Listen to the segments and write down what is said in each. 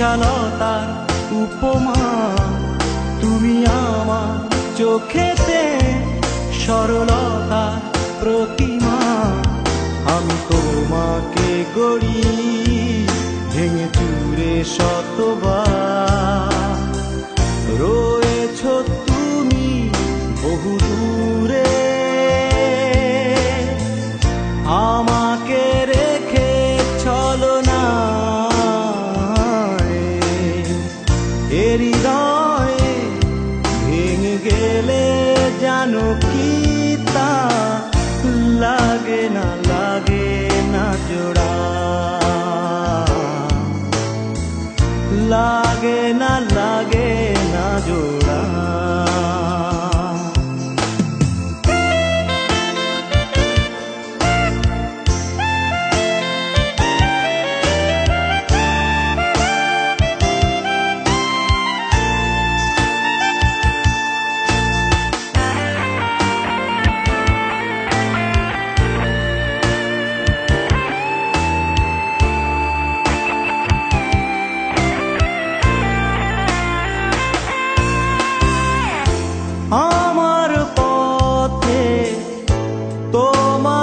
বিশালতার উপমা, তুমি আমার চোখেতে সরলতার প্রতিমা। আমি তোমাকে গড়ি ভেঙে চুরে শতবার। রয়েছ তুমি বহু দূরে আমাকে গেলে জানো কি তা? লাগে না লাগে না জোড়া। লাগে না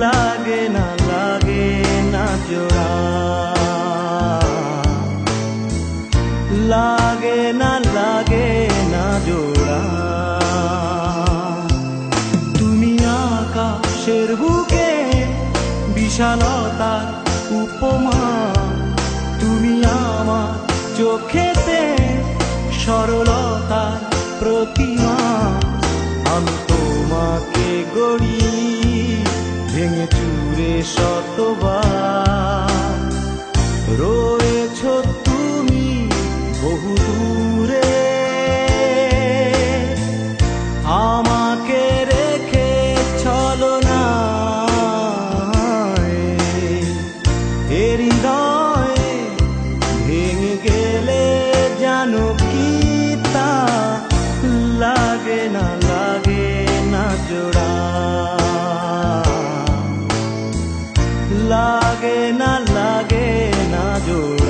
লাগে না লাগে না জোড়া। লাগে না লাগে না জোড়া। বিশালতার উপমা। তুমি আমার চোখেতে সরলতার প্রতিমা আমি তোমাকে গড়ি ভেঙে চুরে শতবার। লাগে না লাগে না জোড়া